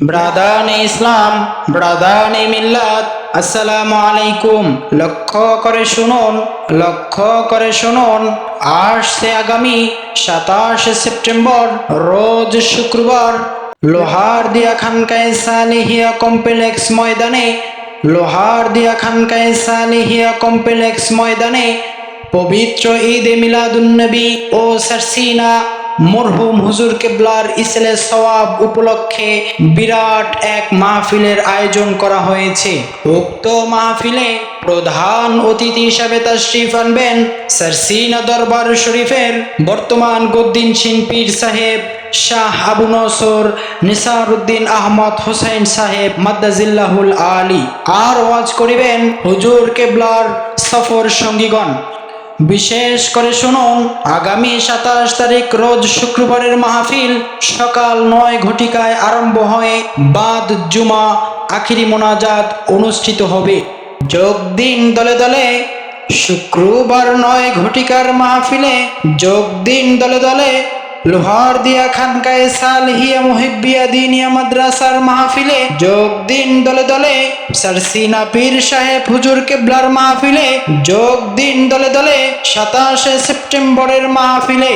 ব্রাদান ইসলাম ব্রাদান মিল্লাত আসসালামু আলাইকুম। লক্ষ্য করে শুনুন, লক্ষ্য করে শুনুন আসছে আগামী সাতাশে সেপ্টেম্বর, রোজ শুক্রবার, লোহার দিয়া খানকায় সালিহিয়া কমপ্লেক্স ময়দানে, লোহার দিয়া খানকায় সালিহিয়া কমপ্লেক্স ময়দানে পবিত্র ঈদে মিলাদুন্নবী ও সারসিনা মরহুম হুজুর কেবলার ইসলে সওয়াব উপলক্ষে বিরাট এক মাহফিলের আয়োজন করা হয়েছে। উক্ত মাহফিলে প্রধান অতিথি হিসাবে তাশরিফ আনবেন সারসিনা দরবার শরীফের বর্তমান গদ্দিন শিল্পীর সাহেব, শাহ আবু নসর, নিসারউদ্দিন আহমদ হোসেন সাহেব মাদ্দাজিল্লাহুল আলী। আর ওয়াজ করিবেন হুজুর কেবলার সফর সঙ্গীগণ বিশেষ করে শুনুন, আগামী সাতাশ তারিখ রোজ শুক্রবারের মাহফিল সকাল নয় ঘটিকায় আরম্ভ হয়ে, বাদ জুমা, আখিরি মোনাজাত অনুষ্ঠিত হবে। যোগ দিন দলে দলে, শুক্রবার নয় ঘটিকার মাহফিলে যোগ দিন দলে দলে লোহার দিয়া খানকায় সালহিয়া মুহিবিয়া দিনিয়া মাদ্রাসার মাহফিলে, যোগ দিন দলে দলে সারসিনা পীর সাহেব হুজুর কেবলার মাহফিলে, যোগ দিন দলে দলে, সাতাশে সেপ্টেম্বরের মাহফিলে।